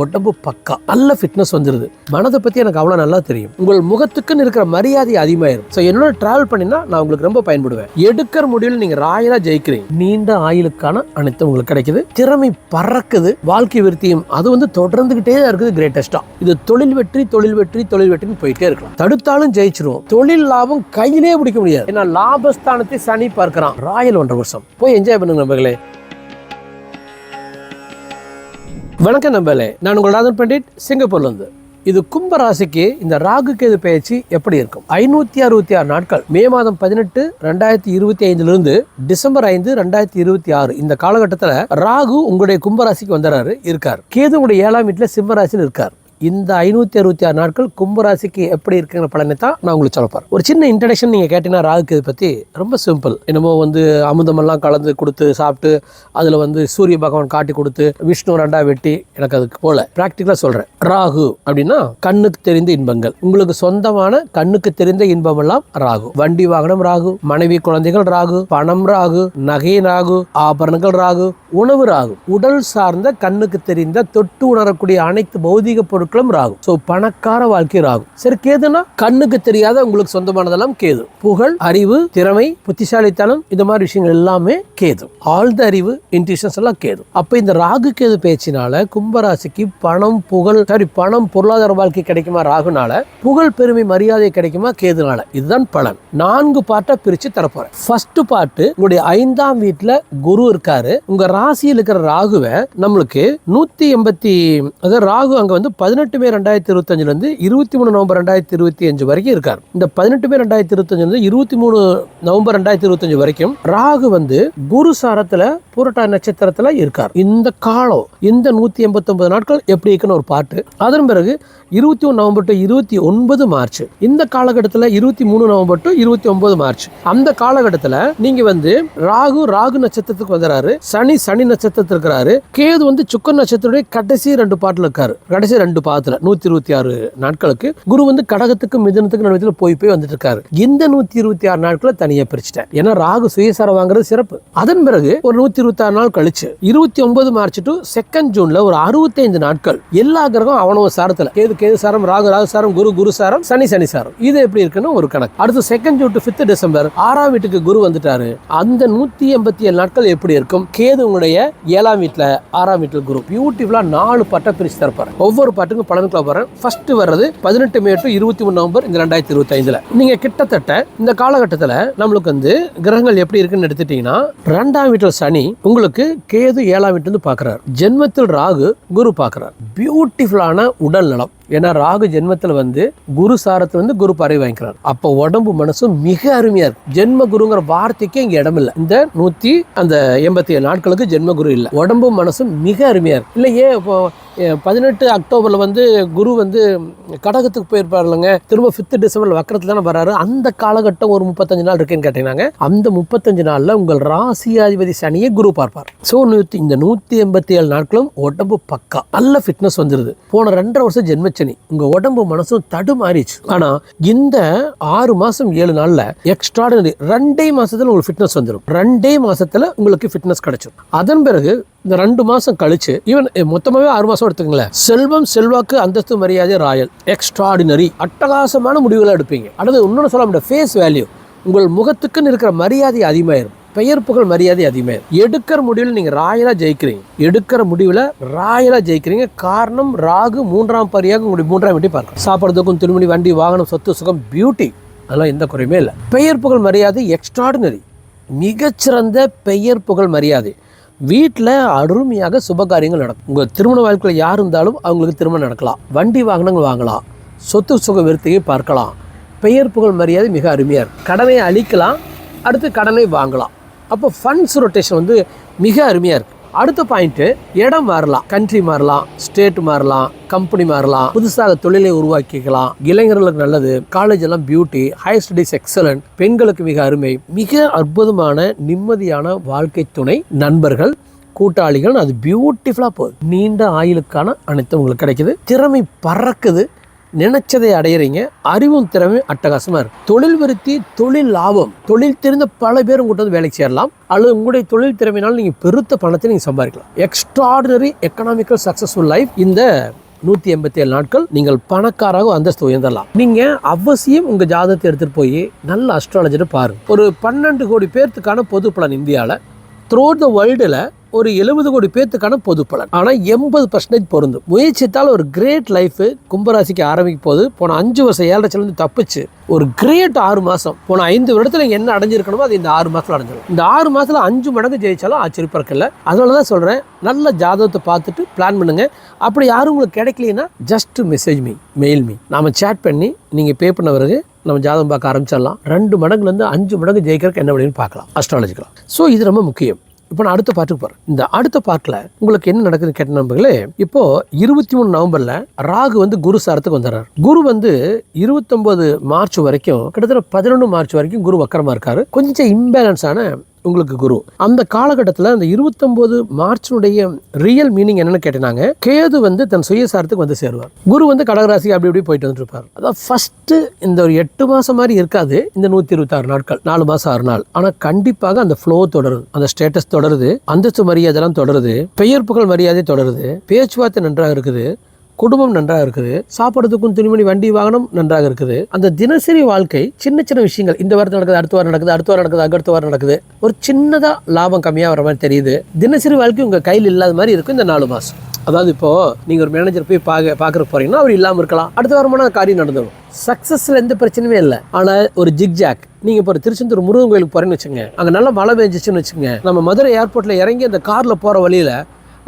உடம்பு பக்கா நல்ல ஃபிட்னஸ் வந்துடுது மனதை பற்றி எனக்கு அவ்வளோ நல்லா தெரியும். உங்கள் முகத்துக்குன்னு இருக்கிற மரியாதை அதிகமாயிரும். ஸோ என்னோட டிராவல் பண்ணினா நான் உங்களுக்கு ரொம்ப பயன்படுவேன். எடுக்கிற முடிவில் நீங்கள் ராயலாக ஜெயிக்கிறீங்க. நீண்ட ஆயுளுக்கான அனைத்தும் உங்களுக்கு கிடைக்குது. திறமை பறக்குது. வாழ்க்கை விருத்தியும் அது வந்து தொடர்ந்துகிட்டே தான் இருக்குது கிரேட்டஸ்டாக இது தொழில் வெற்றி தொழில் வெற்றி தொழில் வெற்றின்னு போயிட்டே இருக்கலாம். தடுத்தாலும் ஜெயிச்சிருவோம் தொழில் லாபம் கையிலே பிடிக்க முடியாது. ஏன்னா லாபஸ்தானத்தை சனி பார்க்கிறான். ராயல் ஒன்றரை வருஷம் போய் என்ஜாய் பண்ணுங்க நம்பர்களே வணக்கம் நம்பலே நான் உங்கள் ராதன் பண்டிட் சிங்கப்பூர்லேருந்து. இது கும்பராசிக்கு இந்த ராகு கேது பயிற்சி எப்படி இருக்கும்? ஐநூத்தி அறுபத்தி ஆறு நாட்கள் மே மாதம் பதினெட்டு ரெண்டாயிரத்தி இருபத்தி ஐந்துலேருந்து டிசம்பர் ஐந்து ரெண்டாயிரத்தி இருபத்தி ஆறு. இந்த காலகட்டத்தில் ராகு உங்களுடைய கும்பராசிக்கு வந்துறாரு இருக்கார். கேது உங்களுடைய ஏழாம் வீட்டில் சிம்மராசியில் இருக்கார். இந்த ஐநூற்றி அறுபத்தி ஆறு நாட்கள் கும்பராசிக்கு எப்படி இருக்குங்கிற பலனை தான் நான் உங்களுக்கு சொல்ல ஒரு சின்ன இன்ட்ரடக்ஷன் நீங்கள் கேட்டீங்கன்னா ராகுக்கு இதை பற்றி ரொம்ப சிம்பிள் என்னமோ வந்து அமுதமெல்லாம் கலந்து கொடுத்து சாப்பிட்டு அதில் வந்து சூரிய பகவான் காட்டி கொடுத்து விஷ்ணு ரெண்டா வெட்டி எனக்கு அதுக்கு போல. ப்ராக்டிக்கலாக சொல்கிறேன் ராகு அப்படின்னா கண்ணுக்கு தெரிந்த இன்பங்கள். உங்களுக்கு சொந்தமான கண்ணுக்கு தெரிந்த இன்பமெல்லாம் ராகு. வண்டி வாகனம் ராகு மனைவி குழந்தைகள் ராகு பணம் ராகு நகை ராகு ஆபரணங்கள் ராகு உணவு ராகு. உடல் சார்ந்த கண்ணுக்கு தெரிந்த தொட்டு உணரக்கூடிய அனைத்து பௌதிக பொருட்களும் ராகும். ஸோ பணக்கார வாழ்க்கை ராகும். சரி கேதுனா கண்ணுக்கு தெரியாத உங்களுக்கு சொந்தமானதெல்லாம் கேது. புகழ் அறிவு திறமை புத்திசாலித்தனம் இந்த மாதிரி விஷயங்கள் எல்லாமே கேது. ஆழ்ந்த அறிவு இன்டிஷன்ஸ் எல்லாம் கேது. அப்போ இந்த ராகு கேது பேச்சினால கும்பராசிக்கு பணம் புகழ் சாரி பணம் பொருளாதார வாழ்க்கை கிடைக்குமா ராகுனால புகழ் பெருமை மரியாதை கிடைக்குமா கேதுனால. இதுதான் பலன். நான்கு பாட்டா பிரிச்சு தரப்போறேன். ஃபர்ஸ்ட் பாட்டு உங்களுடைய ஐந்தாம் வீட்டுல குரு இருக்காரு. உங்க ராசியில் இருக்கிற ராகுவை நம்மளுக்கு நூத்தி எண்பத்தி அதாவது ராகு அங்க வந்து பதினெட்டு மே ரெண்டாயிரத்தி இருபத்தஞ்சுல இருந்து இருபத்தி மூணு நவம்பர் ரெண்டாயிரத்தி இருபத்தி அஞ்சு வரைக்கும் இருக்கார். இந்த பதினெட்டு மே ரெண்டாயிரத்தி இருபத்தஞ்சிலிருந்து இருபத்தி மூணு நவம்பர் ரெண்டாயிரத்தி இருபத்தஞ்சு வரைக்கும் ராகு வந்து குரு சாரத்தில் பூரட்டா நட்சத்திரத்துல இருக்கார். இந்த காலம் இந்த நூத்தி எண்பத்தொம்பது நாட்கள் எப்படி இருக்குன்னு ஒரு பாட்டு. அதன் பிறகு இருபத்தி ஒன்று நவம்பர் டு இருபத்தி ஒன்பது மார்ச். இந்த காலகட்டத்தில் இருபத்தி மூணு நவம்பர் டு இருபத்தி ஒன்பது மார்ச். அந்த காலகட்டத்தில் நீங்க வந்து ராகு ராகு நட்சத்திரத்துக்கு வந்துறாரு. சனி சனி நட்சத்திரத்துக்கு இருக்கிறாரு. கேது வந்து சுக்கன் நட்சத்திரத்துடைய கடைசி ரெண்டு பாட்டில் இருக்காரு. கடைசி ரெண்டு பாதத்தில் நூத்தி இருபத்தி ஆறு நாட்களுக்கு குரு வந்து கடகத்துக்கும் மிதுனத்துக்கு நடுவத்தில் போய் போய் வந்துட்டு இருக்காரு இந்த நூத்தி இருபத்தி ஆறு நாட்களை தனியா பிரிச்சுட்டேன். ஏன்னா ராகு சுயசாரம் வாங்குறது சிறப்பு. அதன் பிறகு ஒரு நூத்தி இருபத்தி ஆறு நாள் கழிச்சு இருபத்தி ஒன்பது மார்ச் டு செகண்ட் ஜூன்ல ஒரு அறுபத்தைந்து நாட்கள் எல்லா கிரகம் அவனவ சாரத்தில். கேது கேது சாரம் ராகு ராகு சாரம் குரு குரு சாரம் சனி சனி சாரம். இது எப்படி இருக்குன்னு ஒரு கணக்கு. அடுத்து second June to fifth December ஆறாம் வீட்டுக்கு குரு வந்துட்டாரு. அந்த நூத்தி எண்பத்தி ஏழு நாட்கள் எப்படி இருக்கும்? கேது உங்களுடைய ஏழாம் வீட்டில் ஆறாம் வீட்டில் குரு. பியூட்டிஃபுல்லாக நாலு பட்டை பிரிச்சு தரப்பார் ஒவ்வொரு பாட்டுக்கும் பலனுக்குள்ள போறேன் ஃபர்ஸ்ட் வர்றது பதினெட்டு மே டு இருபத்தி மூணு நவம்பர் இந்த ரெண்டாயிரத்தி இருபத்தைந்தில். நீங்கள் கிட்டத்தட்ட இந்த காலகட்டத்தில் நம்மளுக்கு வந்து கிரகங்கள் எப்படி இருக்குன்னு எடுத்துட்டீங்கன்னா ரெண்டாம் வீட்டில் சனி உங்களுக்கு கேது ஏழாம் வீட்டுலேருந்து இருந்து ஜென்மத்தில் ராகு குரு பாக்குறாரு பியூட்டிஃபுல்லான உடல் நலம். ஏன்னா ராகு ஜென்மத்தில் வந்து குரு சாரத்தில் வந்து குரு பறவை வாங்கிக்கிறார். அப்போ உடம்பு மனசும் மிக அருமையா இருக்கு. ஜென்ம குருங்கிற வார்த்தைக்கே இங்கே இடம் இல்லை. இந்த நூற்றி அந்த எண்பத்தி ஏழு நாட்களுக்கு ஜென்ம குரு இல்லை. உடம்பும் மனசும் மிக அருமையா இருக்கு. இல்லை ஏன் இப்போ பதினெட்டு அக்டோபரில் வந்து குரு வந்து கடகத்துக்கு போயிருப்பாரு இல்லைங்க திரும்ப ஃபிஃப்த் டிசம்பரில் வக்கரத்தில் தானே வராரு அந்த காலகட்டம் ஒரு முப்பத்தஞ்சு நாள் இருக்குன்னு கேட்டீங்கன்னாங்க. அந்த முப்பத்தஞ்சு நாளில் உங்கள் ராசியாதிபதி சனியை குரு பார்ப்பார். ஸோ நூற்றி இந்த நூற்றி எண்பத்தி ஏழு நாட்களும் உடம்பு பக்கா. நல்ல ஃபிட்னஸ் வந்துடுது போன ரெண்டரை வருஷம் ஜென்மச்சனி. உங்கள் உடம்பு மனசும் தடுமாறிச்சு ஆனால் இந்த ஆறு மாதம் ஏழு நாளில் எக்ஸ்ட்ராடினரி ரெண்டே மாதத்தில் உங்களுக்கு ஃபிட்னஸ் வந்துடும் ரெண்டே மாதத்தில் உங்களுக்கு ஃபிட்னஸ் கிடைச்சிடும் அதன் பிறகு இந்த ரெண்டு மாதம் கழிச்சு ஈவன் மொத்தமாகவே ஆறு மாதம் எடுத்துக்கங்களேன். செல்வம் செல்வாக்கு அந்தஸ்து மரியாதை ராயல். எக்ஸ்ட்ராடினரி அட்டகாசமான முடிவுகளை எடுப்பீங்க. அடுத்து இன்னொன்று சொல்ல முடியாது. ஃபேஸ் வேல்யூ உங்கள் முகத்துக்குன்னு இருக்கிற மரியாதை அதிகமாயிரும். பெயர் புகழ் மரியாதை அதிகமாயிரும். எடுக்கிற முடிவில் நீங்கள் ராயலாக ஜெயிக்கிறீங்க. எடுக்கிற முடிவில் ராயலாக ஜெயிக்கிறீங்க. காரணம் ராகு மூன்றாம் பரியாக உங்களுடைய மூன்றாம் வீட்டை பார்க்க சாப்பிட்றதுக்கும் திருமணி வண்டி வாகனம் சொத்து சுகம் பியூட்டி அதெல்லாம் எந்த குறையுமே இல்லை. பெயர் புகழ் மரியாதை எக்ஸ்ட்ராடினரி மிகச்சிறந்த பெயர் புகழ் மரியாதை. வீட்டில் அருமையாக சுபகாரியங்கள் நடக்கும். உங்கள் திருமண வாழ்க்கையில் யார் இருந்தாலும் அவங்களுக்கு திருமணம் நடக்கலாம். வண்டி வாகனங்கள் வாங்கலாம். சொத்து சுக விருத்தியை பார்க்கலாம். பெயர் புகழ் மரியாதை மிக அருமையாக இருக்கும். கடனை அழிக்கலாம் அடுத்து கடனை வாங்கலாம். அப்போ ஃபண்ட்ஸ் ரொட்டேஷன் வந்து மிக அருமையாக இருக்குது அடுத்த பாயிண்ட்டு இடம் மாறலாம். கண்ட்ரி மாறலாம் ஸ்டேட் மாறலாம் கம்பெனி மாறலாம். புதுசாக தொழிலை உருவாக்கிக்கலாம். இளைஞர்களுக்கு நல்லது. காலேஜ் எல்லாம் பியூட்டி ஹையர் ஸ்டடீஸ் எக்ஸலன்ட் பெண்களுக்கு மிக அருமை. மிக அற்புதமான நிம்மதியான வாழ்க்கை துணை நண்பர்கள் கூட்டாளிகள். அது பியூட்டிஃபுல்லாக போகுது. நீண்ட ஆயுளுக்கான அனைத்தும் உங்களுக்கு கிடைக்குது. திறமை பறக்குது. நினைச்சதை அடையிறீங்க. அறிவும் திறமையும் அட்டகாசமாக இருக்கும் தொழில் விருத்தி தொழில் லாபம் தொழில் தெரிந்த பல பேர் உங்கள்கிட்ட வந்து வேலைக்கு சேரலாம். அல்லது உங்களுடைய தொழில் திறமையினால் நீங்கள் பெருத்த பணத்தை நீங்கள் சம்பாதிக்கலாம். எக்ஸ்ட்ராடினரி எக்கனாமிக்கல் சக்ஸஸ்ஃபுல் லைஃப் இந்த நூற்றி எண்பத்தி ஏழு நாட்கள் நீங்கள் பணக்காராக அந்தஸ்து உயர்ந்தரலாம் நீங்கள் அவசியம் உங்கள் ஜாதகத்தை எடுத்துகிட்டு போய் நல்ல அஸ்ட்ராலஜரை பாருங்க. ஒரு பன்னெண்டு கோடி பேர்த்துக்கான பொது பலன் இந்தியாவில் த்ரூ த வேர்ல்டில் ஒரு எழுபது கோடி பேர்த்துக்கான பொது பலன். ஆனால் எண்பது பர்சன்டேஜ் பொருந்தும். முயற்சித்தால் ஒரு கிரேட் லைஃப் கும்பராசிக்கு ஆரம்பிக்கும் போது போன அஞ்சு வருஷம் ஏழரைச்சிலேருந்து தப்பிச்சு ஒரு கிரேட் ஆறு மாதம் போன ஐந்து வருடத்தில் என்ன அடைஞ்சிருக்கணுமோ அது இந்த ஆறு மாதத்தில் அடைஞ்சிடும் இந்த ஆறு மாதத்தில் அஞ்சு மடங்கு ஜெயிச்சாலும் ஆச்சரியப்பறக்கல அதனால தான் சொல்கிறேன் நல்ல ஜாதகத்தை பார்த்துட்டு பிளான் பண்ணுங்கள் அப்படி யாரும் உங்களுக்கு கிடைக்கலையேன்னா just message me mail me நாம் சேட் பண்ணி நீங்கள் பே பண்ண பிறகு நம்ம ஜாதகம் பார்க்க ஆரம்பிச்சிடலாம். ரெண்டு மடங்குலேருந்து அஞ்சு மடங்கு ஜெயிக்கிறதுக்கு என்ன அப்படின்னு பார்க்கலாம். அஸ்ட்ராலஜிக்கலாம் ஸோ இது ரொம்ப முக்கியம். இப்போ நான் அடுத்த பாட்டுக்கு போகிறேன் இந்த அடுத்த பாட்டில் உங்களுக்கு என்ன நடக்குதுன்னு கேட்ட நண்பர்களே இப்போ இருபத்தி மூணு நவம்பரில் ராகு வந்து குரு சாரத்துக்கு வந்துடுறாரு குரு வந்து இருபத்தொம்போது மார்ச் வரைக்கும் கிட்டத்தட்ட பதினொன்று மார்ச் வரைக்கும் குரு வக்கரமாக இருக்காரு. கொஞ்சம் இம்பேலன்ஸான உங்களுக்கு குரு. அந்த காலகட்டத்தில் அந்த இருபத்தொம்போது மார்ச்சினுடைய ரியல் மீனிங் என்னன்னு கேட்டினாங்க கேது வந்து தன் சுயசாரத்துக்கு வந்து சேருவார். குரு வந்து கடகராசி அப்படி இப்படி போயிட்டு வந்துருப்பார் இருப்பார் அதான் ஃபஸ்ட்டு இந்த ஒரு எட்டு மாதம் மாதிரி இருக்காது. இந்த நூற்றி இருபத்தாறு நாட்கள் நாலு மாதம் ஆறு நாள். ஆனால் கண்டிப்பாக அந்த ஃப்ளோ தொடருது. அந்த ஸ்டேட்டஸ் தொடருது. அந்தஸ்து மரியாதைலாம் தொடருது. பெயர் புகழ் மரியாதை தொடருது. பேச்சுவார்த்தை நன்றாக இருக்குது. குடும்பம் நன்றாக இருக்குது சாப்பிட்றதுக்கும் துணிமணி வண்டி வாகனம் நன்றாக இருக்குது. அந்த தினசரி வாழ்க்கை சின்ன சின்ன விஷயங்கள் இந்த வாரத்தில் நடக்குது அடுத்த வாரம் நடக்குது அடுத்த வாரம் நடக்குது அடுத்த வாரம் நடக்குது ஒரு சின்னதாக லாபம் கம்மியாக வர மாதிரி தெரியுது. தினசரி வாழ்க்கை உங்கள் கையில் இல்லாத மாதிரி இருக்கும் இந்த நாலு மாதம் அதாவது இப்போது நீங்கள் ஒரு மேனேஜர் போய் பார்க்க பார்க்குற போகிறீங்கன்னா அவர் இல்லாமல் இருக்கலாம். அடுத்த வாரமான காரியம் நடந்துடும் சக்ஸஸில் எந்த பிரச்சனையுமே இல்லை. ஆனால் ஒரு ஜிக்ஜாக் நீங்கள் இப்போ திருச்செந்தூர் முருகன் கோயிலுக்கு போகிறேன்னு வச்சுங்க அங்கே நல்லா மழை பெஞ்சிச்சுன்னு வச்சுங்க நம்ம மதுரை ஏர்போர்ட்டில் இறங்கி அந்த காரில் போகிற வழியில்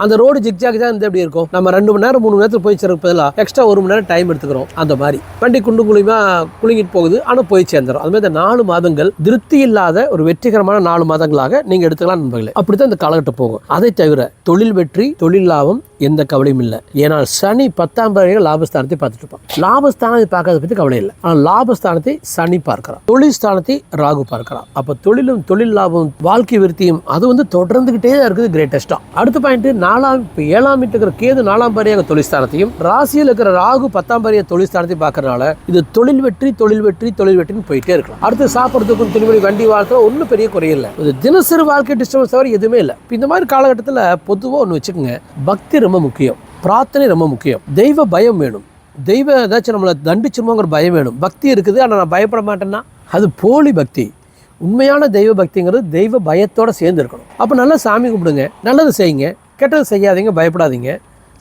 அந்த ரோடு ஜிக்ஜாக் தான் இருந்து எப்படி இருக்கும்? நம்ம ரெண்டு மணி நேரம் மூணு மணி நேரத்தில் போய் சேர்க்க பதிலாக எக்ஸ்ட்ரா ஒரு மணி நேரம் டைம் எடுத்துக்கிறோம். அந்த மாதிரி. வண்டி குண்டு குழிமா குலுங்கிட்டு போகுது. ஆனால் போய் சேர்ந்துடும் அது மாதிரி இந்த நாலு மாதங்கள் திருப்தி இல்லாத ஒரு வெற்றிகரமான நாலு மாதங்களாக நீங்கள் எடுத்துக்கலாம் நண்பர்களே. அப்படித்தான் இந்த காலகட்டம் போகும். அதை தவிர தொழில் வெற்றி தொழில் லாபம் எந்த கவலையும் இல்லை. ஏன்னால் சனி பத்தாம் பிறகு லாபஸ்தானத்தை பார்த்துட்டு இருப்பான். லாபஸ்தானத்தை பார்க்கறத பற்றி கவலை இல்லை. ஆனால் லாபஸ்தானத்தை சனி பார்க்கிறான். தொழில் ஸ்தானத்தை ராகு பார்க்கிறான். அப்போ தொழிலும் தொழில் லாபம் வாழ்க்கை விருத்தியும் அது வந்து தொடர்ந்துகிட்டே தான் இருக்குது கிரேட்டஸ்டாக அடுத்த பாயிண்ட் நாலாம் இப்போ ஏழாம் வீட்டில் இருக்கிற கேது நாலாம் பாரியாக தொழில்ஸ்தானத்தையும் ராசியில் இருக்கிற ராகு பத்தாம் பாரிய தொழில்ஸ்தானத்தையும் பார்க்கறனால இது தொழில் வெற்றி தொழில் வெற்றி தொழில் வெற்றின்னு போயிட்டே இருக்கலாம். அடுத்து சாப்பிட்றதுக்கும் துணிமணி வண்டி வாழ்க்கை ஒன்றும் பெரிய குறையில்லை இது தினசரி வாழ்க்கை டிஸ்டர்பன்ஸ் தவிர எதுவுமே இல்லை. இப்போ இந்த மாதிரி காலகட்டத்தில் பொதுவாக ஒன்று வச்சுக்கோங்க பக்தி ரொம்ப முக்கியம் பிரார்த்தனை ரொம்ப முக்கியம். தெய்வ பயம் வேணும். தெய்வம் ஏதாச்சும் நம்மளை தண்டிச்சிருமோங்கிற பயம் வேணும். பக்தி இருக்குது ஆனால் நான் பயப்பட மாட்டேன்னா அது போலி பக்தி. உண்மையான தெய்வ பக்திங்கிறது தெய்வ பயத்தோடு சேர்ந்து இருக்கணும். அப்போ நல்லா சாமி கும்பிடுங்க நல்லது செய்யுங்க. கெட்டது செய்யாதீங்க பயப்படாதீங்க.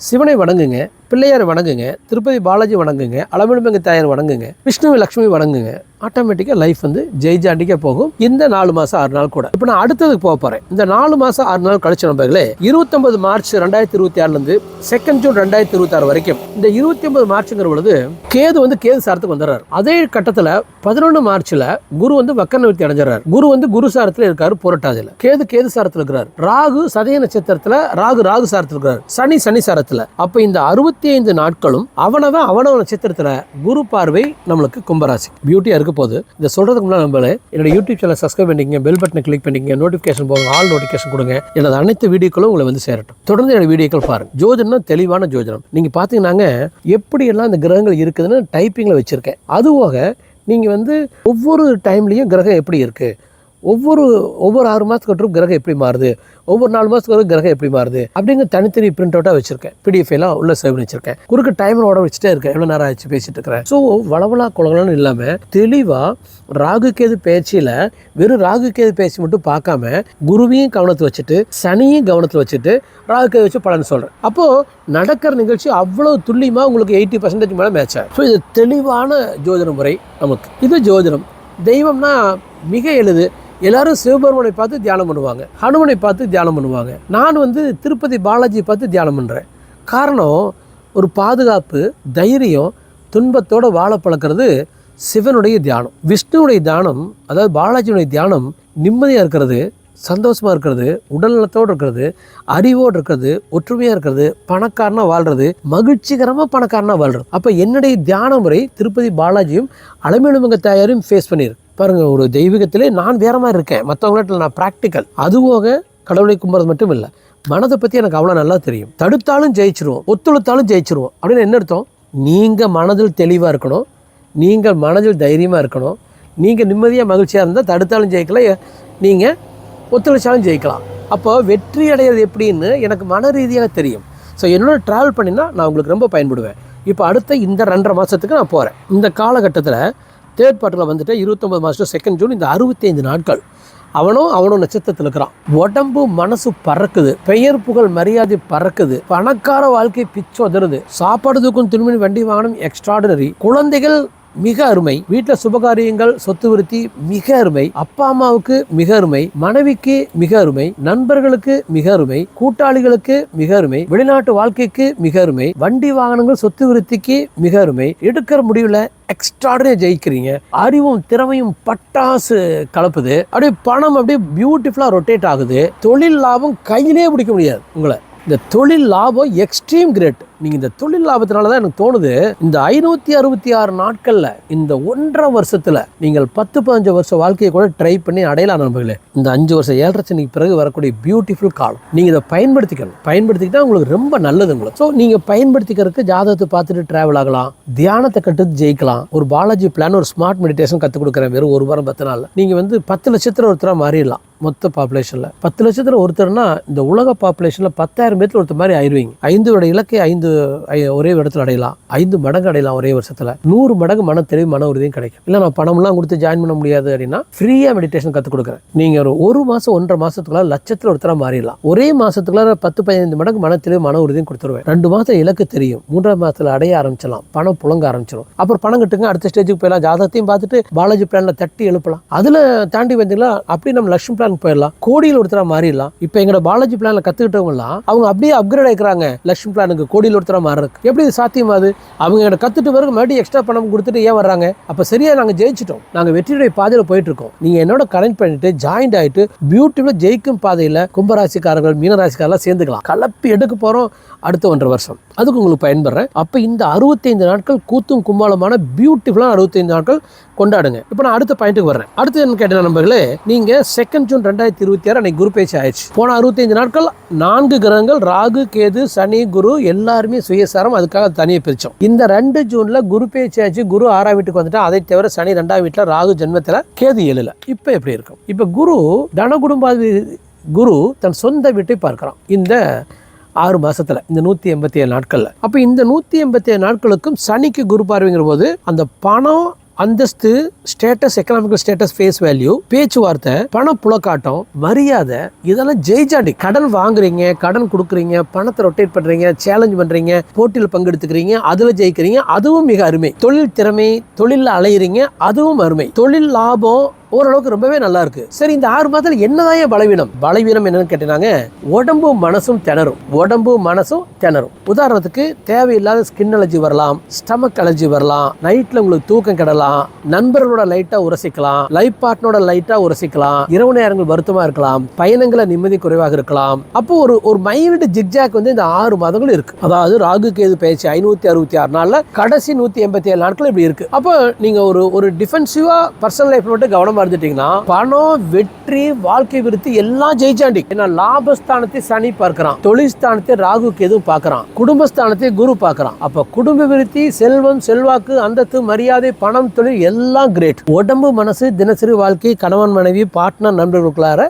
சிவனை வணங்குங்க பிள்ளையார் வணங்குங்க திருப்பதி பாலாஜி வணங்குங்க அளவிடுமங்க தாயார் வணங்குங்க விஷ்ணுவை லக்ஷ்மி வணங்குங்க. ஆட்டோமேட்டிக்காக லைஃப் வந்து ஜெய்ஜாண்டிக்கே போகும். இந்த நாலு மாதம் ஆறு நாள் கூட. இப்போ நான் அடுத்ததுக்கு போக போகிறேன் இந்த நாலு மாதம் ஆறு நாள் கழிச்ச நம்பர்களே இருபத்தொன்பது மார்ச் ரெண்டாயிரத்தி இருபத்தி ஆறுலேருந்து செகண்ட் ஜூன் ரெண்டாயிரத்தி இருபத்தாறு வரைக்கும் இந்த இருபத்தி ஒன்பது மார்ச்ங்கிற பொழுது கேது வந்து கேது சாரத்துக்கு வந்துடுறாரு. அதே கட்டத்தில் பதினொன்று மார்ச்சில் குரு வந்து வக்க நிவர்த்தி அடைஞ்சிடறாரு. குரு வந்து குரு சாரத்தில் இருக்காரு புரட்டாதியில் கேது கேது சாரத்தில் இருக்கிறார். ராகு சதய நட்சத்திரத்தில் ராகு ராகு சாரத்தில் இருக்கிறார். சனி சனி சாரத்தில். அப்போ இந்த அறுபத்தி ஐந்து நாட்களும் அவனவன் அவனவன் நட்சத்திரத்தில் குரு பார்வை நம்மளுக்கு கும்பராசி. பியூட்டியாக இருக்கு போது இதை சொல்கிறதுக்கு முன்னாடி நம்மளே என்னோட யூடியூப் சேனல் சப்ஸ்கிரைப் பண்ணிக்கங்க பெல் பட்டனை கிளிக் பண்ணிக்கங்க நோட்டிஃபிகேஷன் போங்க ஆல் நோட்டிஃபிகேஷன் கொடுங்க. எனது அனைத்து வீடியோக்களும் உங்களை வந்து சேரட்டும். தொடர்ந்து என்னோட வீடியோக்கள் பாருங்கள் ஜோதிடம்னா தெளிவான ஜோதிடம். நீங்கள் பார்த்தீங்கன்னாங்க எப்படியெல்லாம் இந்த கிரகங்கள் இருக்குதுன்னு டைப்பிங்கில் வச்சுருக்கேன். அதுவாக நீங்கள் வந்து ஒவ்வொரு டைம்லேயும் கிரகம் எப்படி இருக்குது ஒவ்வொரு ஒவ்வொரு ஆறு மாதத்துக்கு கிரகம் எப்படி மாறுது? ஒவ்வொரு நாலு மாதத்துக்கு ஒரு கிரகம் எப்படி மாறுது? அப்படிங்கிற தனித்தனி பிரிண்ட் அவுட்டாக வச்சிருக்கேன். பிடிஎஃப் எல்லாம் உள்ள சேவ் பண்ணி வச்சிருக்கேன். குறுக்கு டைமர் ஓட வச்சுட்டே இருக்கேன். எவ்வளோ நேரம் ஆச்சு பேசிட்டு இருக்கிறேன். ஸோ வளவலா குழந்தைன்னு இல்லாமல் தெளிவாக ராகு கேது பேச்சில் வெறும் ராகு கேது பேச்சு மட்டும் பார்க்காம குருவையும் கவனத்தை வச்சுட்டு சனியும் கவனத்தில் வச்சுட்டு ராகு கேது வச்சு பலன் சொல்கிறேன் அப்போது நடக்கிற நிகழ்ச்சி அவ்வளோ துல்லியமாக உங்களுக்கு எயிட்டி பர்சன்டேஜ் மேலே மேட்ச் ஆகும் ஸோ இது தெளிவான ஜோதிட முறை நமக்கு. இது ஜோதிடம். தெய்வம்னா மிக எளிது. எல்லாரும் சிவபெருமனை பார்த்து தியானம் பண்ணுவாங்க. ஹனுமனை பார்த்து தியானம் பண்ணுவாங்க. நான் வந்து திருப்பதி பாலாஜி பார்த்து தியானம் பண்ணுறேன் காரணம் ஒரு பாதுகாப்பு தைரியம் துன்பத்தோடு வாழ பழக்கிறது சிவனுடைய தியானம். விஷ்ணுவுடைய தியானம் அதாவது பாலாஜியுடைய தியானம் நிம்மதியாக இருக்கிறது சந்தோஷமாக இருக்கிறது உடல்நலத்தோடு இருக்கிறது அறிவோடு இருக்கிறது ஒற்றுமையாக இருக்கிறது பணக்காரனாக வாழ்கிறது மகிழ்ச்சிகரமாக பணக்காரனாக வாழ்கிறது அப்போ என்னுடைய தியான முறை திருப்பதி பாலாஜியும் அலமேலுமங்க தாயாரையும் ஃபேஸ் பண்ணியிருக்கு. பாருங்கள் ஒரு தெய்வீகத்திலே நான் வேற மாதிரி இருக்கேன். மற்றவங்கள்ட்ட நான் ப்ராக்டிக்கல் அதுபோக கடவுளை கும்புறது மட்டும் இல்லை மனதை பற்றி எனக்கு அவ்வளோ நல்லா தெரியும். தடுத்தாலும் ஜெயிச்சிருவோம் ஒத்துழைத்தாலும் ஜெயிச்சிருவோம் அப்படின்னு என்ன அர்த்தம்? நீங்கள் மனதில் தெளிவாக இருக்கணும் நீங்கள் மனதில் தைரியமாக இருக்கணும் நீங்கள் நிம்மதியாக மகிழ்ச்சியாக இருந்தால் தடுத்தாலும் ஜெயிக்கலாம் நீங்கள் ஒத்துழைச்சாலும் ஜெயிக்கலாம். அப்போ வெற்றி அடையிறது எப்படின்னு எனக்கு மன ரீதியாக தெரியும். ஸோ என்னோட ட்ராவல் பண்ணினா நான் உங்களுக்கு ரொம்ப பயன்படுவேன். இப்போ அடுத்த இந்த ரெண்டரை மாதத்துக்கு நான் போகிறேன் இந்த காலகட்டத்தில் தேர்ட் பார்ட்டில் வந்துட்டு இருபத்தொம்பது மாதம் செகண்ட் ஜூன் இந்த அறுபத்தைந்து நாட்கள். அவனும் அவனும் நட்சத்திரத்தில் இருக்கிறான். உடம்பு மனசு பறக்குது. பெயர் புகழ் மரியாதை பறக்குது. பணக்கார வாழ்க்கை பிச்சோதருது சாப்பாடு தூக்கும் துணிமணி வண்டி வாகனம் எக்ஸ்ட்ராடினரி குழந்தைகள் மிக அருமை. வீட்டில் சுபகாரியங்கள் சொத்து விருத்தி மிக அருமை. அப்பா அம்மாவுக்கு மிக அருமை. மனைவிக்கு மிக அருமை. நண்பர்களுக்கு மிக அருமை. கூட்டாளிகளுக்கு மிக அருமை. வெளிநாட்டு வாழ்க்கைக்கு மிக அருமை. வண்டி வாகனங்கள் சொத்து விருத்திக்கு மிக அருமை. எடுக்கிற முடிவில் எக்ஸ்ட்ராடனே ஜெயிக்கிறீங்க. அறிவும் திறமையும் பட்டாசு கலப்புது. அப்படியே பணம் அப்படியே பியூட்டிஃபுல்லாக ரொட்டேட் ஆகுது. தொழில் லாபம் கையிலே பிடிக்க முடியாது உங்களை. இந்த தொழில் லாபம் எக்ஸ்ட்ரீம் கிரேட் நீங்கள் இந்த தொழில் லாபத்தினால தான் எனக்கு தோணுது. இந்த ஐநூற்றி அறுபத்தி ஆறு நாட்களில் இந்த ஒன்றரை வருஷத்தில் நீங்கள் பத்து பதினஞ்சு வருஷம் வாழ்க்கையை கூட ட்ரை பண்ணி அடையலாம் நண்பர்களே. இந்த அஞ்சு வருஷம் ஏழரை சனிக்கு பிறகு வரக்கூடிய பியூட்டிஃபுல் காலம். நீங்கள் இதை பயன்படுத்திக்கணும். பயன்படுத்திக்கிட்டா உங்களுக்கு ரொம்ப நல்லது உங்களுக்கு. ஸோ நீங்கள் பயன்படுத்திக்கிறதுக்கு ஜாதகத்தை பார்த்துட்டு ட்ராவல் ஆகலாம். தியானத்தை கட்டு ஜெயிக்கலாம். ஒரு பாலாஜி பிளான் ஒரு ஸ்மார்ட் மெடிடேஷன் கற்றுக் கொடுக்குறேன் வெறும் ஒரு வாரம் பத்து நாள் நீங்கள் வந்து பத்து லட்சத்தில் ஒருத்தராக மாறிடலாம் மொத்த பாப்புலேஷனில் பத்து லட்சத்தில் ஒருத்தர்னா இந்த உலக பாப்புலேஷனில் பத்தாயிரம் பேர்த்துல ஒருத்தர் மாதிரி ஆயிடுவீங்க ஐந்தோட இலக்கை ஐந்து ஒரே இடத்துல அடையலாம். ஐந்து மடங்கு அடையலாம் ஒரே வருஷத்தில். நூறு மடங்கு மன தெளிவு மன உறுதியும் கிடைக்கும். இல்லை நான் பணம்லாம் கொடுத்து ஜாயின் பண்ண முடியாது அப்படின்னா ஃப்ரீயாக மெடிடேஷன் கற்றுக் கொடுக்குறேன். நீங்கள் ஒரு ஒரு மாதம் ஒன்றரை மாதத்துக்குள்ள லட்சத்தில் ஒருத்தராக மாறிடலாம். ஒரே மாதத்துக்குள்ள பத்து பதினைந்து மடங்கு மன தெளிவு மன உறுதியும் கொடுத்துருவேன். ரெண்டு மாதம் இலக்கு தெரியும். மூன்றாம் மாதத்தில் அடைய ஆரம்பிச்சலாம் பணம் புழங்க ஆரம்பிச்சிடும். அப்புறம் பணம் கட்டுங்க. அடுத்த ஸ்டேஜுக்கு போயிடலாம். ஜாதகத்தையும் பார்த்துட்டு பாலாஜி பிளானில் தட்டி எழுப்பலாம். அதில் தாண்டி வந்தீங்களா அப்படி நம்ம லட்சுமி பிளான் போயிடலாம். கோடியில் ஒருத்தராக மாறிடலாம். இப்போ எங்களோட பாலாஜி பிளானில் கற்றுக்கிட்டவங்கலாம் அவங்க அப்படியே அப்கிரேட் ஆகிக்கிறாங்க லட்சுமி பிளானுக்கு கோடியில் ஒருத்தராக மாறுறதுக்கு. எப்படி இது சாத்தியமாது? அவங்க எங்களை கற்றுட்டு பிறகு மறுபடியும் எக்ஸ்ட்ரா பணம் கொடுத்துட்டு ஏன் வர்றாங்க? அப்போ சரியா நாங்கள் ஜெயிச்சிட்டோம். நாங்கள் வெற்றியுடைய பாதையில் போயிட்டு இருக்கோம் நீங்கள் என்னோட கனெக்ட் பண்ணிட்டு ஜாயிண்ட் ஆகிட்டு பியூட்டிஃபுல்லாக ஜெயிக்கும் பாதையில் கும்பராசிக்காரர்கள் மீனராசிக்காரெல்லாம் சேர்ந்துக்கலாம். கலப்பி எடுக்க போகிறோம் அடுத்த ஒன்றரை வருஷம். அதுக்கு உங்களுக்கு பயன்படுறேன். அப்போ இந்த அறுபத்தைந்து நாட்கள் கூத்தும் கும்பாலமான பியூட்டிஃபுல்லான அறுபத்தைந்து நாட்கள் கொண்டாடுங்க. இப்போ நான் அடுத்த பாயிண்ட்டுக்கு வர்றேன். அடுத்து என்ன கேட்டேன் நண்பர்களே? நீங்கள் செகண்ட் ஜூன் ரெண்டாயிரத்தி இருபத்தி ஆறு அன்னைக்கு குரு பேச்சு ஆயிடுச்சு. போன அறுபத்தைந்து நாட்கள் நான்கு கிரகங்கள் ராகு கேது சனி குரு எல்லாருமே சுயசாரம் அதுக்காக தனியாக பிரித்தோம் இந்த ரெண்டு ஜூனில் குரு பேச்சு ஆச்சு குரு ஆறாம் வீட்டுக்கு வந்துட்டா அதை தவிர சனி ரெண்டாம் வீட்டில் ராகு ஜென்மத்தில் கேது எழுல இப்போ எப்படி இருக்கும்? இப்போ குரு தன குடும்பாதி குரு தன் சொந்த வீட்டை பார்க்கிறான். இந்த ஆறு மாதத்தில் இந்த நூற்றி எண்பத்தி ஏழு நாட்களில். அப்போ இந்த நூற்றி எண்பத்தி ஏழு நாட்களுக்கும் சனிக்கு குரு பார்வைங்கிற போது அந்த பணம் அந்தஸ்து status economical status face value பேச்சுவார்த்தை பண புலக்காட்டம் மரியாதை இதெல்லாம் ஜெயிச்சாண்டி கடன் வாங்குறீங்க கடன் கொடுக்குறீங்க பணத்தை ரொட்டேட் பண்ணுறீங்க சேலஞ்ச் பண்ணுறீங்க போட்டியில் பங்கெடுத்துக்கிறீங்க அதில் ஜெயிக்கிறீங்க அதுவும் மிக அருமை. தொழில் திறமை தொழிலில் அலையிறீங்க அதுவும் அருமை. தொழில் லாபம் ஓரளவுக்கு ரொம்பவே நல்லா இருக்கு சரி இந்த ஆறு மாதத்துல என்னதான் ஏன் பலவீனம்? பலவீனம் என்னன்னு கேட்டீங்கன்னா உடம்பும் மனசும் திணறும். உடம்பும் மனசும் திணறும். உதாரணத்துக்கு தேவையில்லாத ஸ்கின் அலர்ஜி வரலாம் ஸ்டமக் அலர்ஜி வரலாம் நைட்ல உங்களுக்கு தூக்கம் கெடலாம் நண்பர்களோட லைட்டா உரசிக்கலாம் லைஃப் பார்ட்னரோட லைட்டா உரசிக்கலாம் இரவு நேரங்கள் வருத்தமா இருக்கலாம் பயணங்களை நிம்மதி குறைவாக இருக்கலாம். அப்போ ஒரு ஒரு மைல்டு ஜிக்ஜாக் வந்து இந்த ஆறு மாதங்கள் இருக்கு. அதாவது ராகு கேது பயிற்சி ஐநூத்தி அறுபத்தி ஆறு நாள்ல கடைசி நூத்தி எண்பத்தி ஏழு நாட்கள் இப்படி இருக்கு. அப்போ நீங்க ஒரு ஒரு டிஃபென்சிவா பர்சனல் லைஃப் மட்டும் கவனமா பார்த்துட்டீங்கன்னா பணம் வெற்றி வாழ்க்கை விருத்தி எல்லாம் ஜெயிச்சாண்டி. ஏன்னா லாபஸ்தானத்தை சனி பார்க்கிறான். தொழில்ஸ்தானத்தை ராகுக்கு ராகு கேதுவும் பார்க்கறான். குடும்பஸ்தானத்தை குரு பார்க்கறான். அப்ப குடும்ப விருத்தி செல்வம் செல்வாக்கு அந்தத்து மரியாதை பணம் தொழில் எல்லாம் கிரேட் உடம்பு மனசு தினசரி வாழ்க்கை கணவன் மனைவி பார்ட்னர் நண்பர்களுக்குள்ளார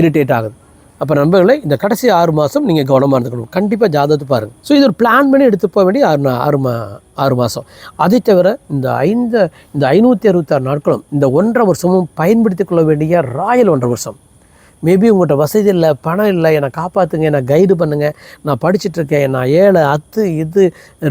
இரிட்டேட் ஆகுது. அப்போ நண்பர்களே இந்த கடைசி ஆறு மாதம் நீங்கள் கவனமாக இருந்துக்கணும். கண்டிப்பாக ஜாதகத்தை பாருங்கள் ஸோ இது ஒரு பிளான் பண்ணி எடுத்து போக வேண்டிய ஆறு ஆறு மா ஆறு மாதம் அதை தவிர இந்த ஐந்து இந்த ஐநூற்றி அறுபத்தாறு நாட்களும் இந்த ஒன்றரை வருஷமும் பயன்படுத்திக் கொள்ள வேண்டிய ராயல் ஒன்றரை வருஷம். மேபி உங்கள்கிட்ட வசதி இல்லை பணம் இல்லை என்னை காப்பாற்றுங்க என்னை கைடு பண்ணுங்கள் நான் படிச்சுட்ருக்கேன் நான் ஏழை அத்து இது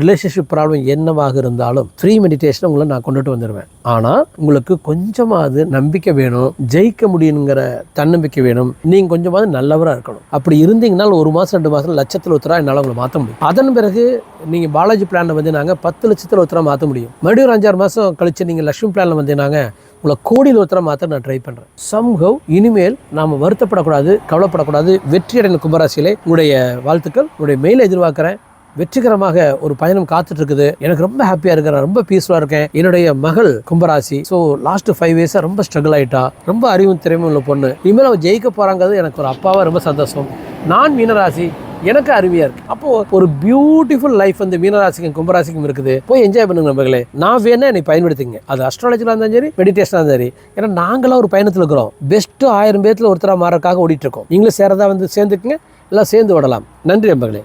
ரிலேஷன்ஷிப் ப்ராப்ளம் என்னவாக இருந்தாலும் ஃப்ரீ மெடிடேஷனை உங்களை நான் கொண்டுட்டு வந்துடுவேன் ஆனால் உங்களுக்கு கொஞ்சமாவது நம்பிக்கை வேணும் ஜெயிக்க முடியுங்கிற தன்னம்பிக்கை வேணும். நீங்கள் கொஞ்சமாவது நல்லவராக இருக்கணும். அப்படி இருந்தீங்கன்னா ஒரு மாதம் ரெண்டு மாதம் லட்சத்தில் ஒருத்தரா என்னால் உங்களை மாற்ற முடியும். அதன் பிறகு நீங்கள் பாலாஜி பிளானில் வந்து நாங்கள் பத்து லட்சத்தில் ஒருத்தரா மாற்ற முடியும். மறுபடியும் ஒரு அஞ்சாறு மாதம் கழிச்சு நீங்கள் லட்சுமி பிளானில் வந்து நாங்கள் உங்களை கோடியில் ஒருத்தர மாத்திரம் நான் ட்ரை பண்ணுறேன் சம்ஹவ் இனிமேல் நாம் வருத்தப்படக்கூடாது கவலைப்படக்கூடாது. வெற்றி அடைந்த கும்பராசியிலே உங்களுடைய வாழ்த்துக்கள் உங்களுடைய மெயிலை எதிர்பார்க்குறேன். வெற்றிகரமாக ஒரு பயணம் காத்துட்டு இருக்குது எனக்கு ரொம்ப ஹாப்பியா இருக்கிறேன் ரொம்ப பீஸ்ஃபுல்லா இருக்கேன். என்னுடைய மகள் கும்பராசி. ஸோ லாஸ்ட் ஃபைவ் இயர்ஸா ரொம்ப ஸ்ட்ரகிள் ஆயிட்டா. ரொம்ப அறிவும் திறமையும் உள்ள பொண்ணு. இனிமேல் அவள் ஜெயிக்க போறாங்கிறது எனக்கு ஒரு அப்பாவா ரொம்ப சந்தோஷம். நான் மீனராசி. எனக்கு அருமையாக இருக்குது அப்போது ஒரு பியூட்டிஃபுல் லைஃப் வந்து மீனராசிக்கும் கும்பராசிக்கும் இருக்குது. போய் என்ஜாய் பண்ணுங்க நம்பர்களே நான் வேணா என்னை பயன்படுத்திங்க அது அஸ்ட்ராலஜியில் இருந்தாலும் சரி மெடிடேஷனாக இருந்தாலும் சரி. ஏன்னா நாங்களாம் ஒரு பயணத்தில் இருக்கிறோம். பெஸ்ட்டு ஆயிரம் பேர்த்தில் ஒருத்தராக மாறக்காக ஓடிட்டு இருக்கோம். நீங்களும் சேரதா வந்து சேர்ந்துக்குங்க. எல்லாம் சேர்ந்து விடலாம் நன்றி நம்பர்களே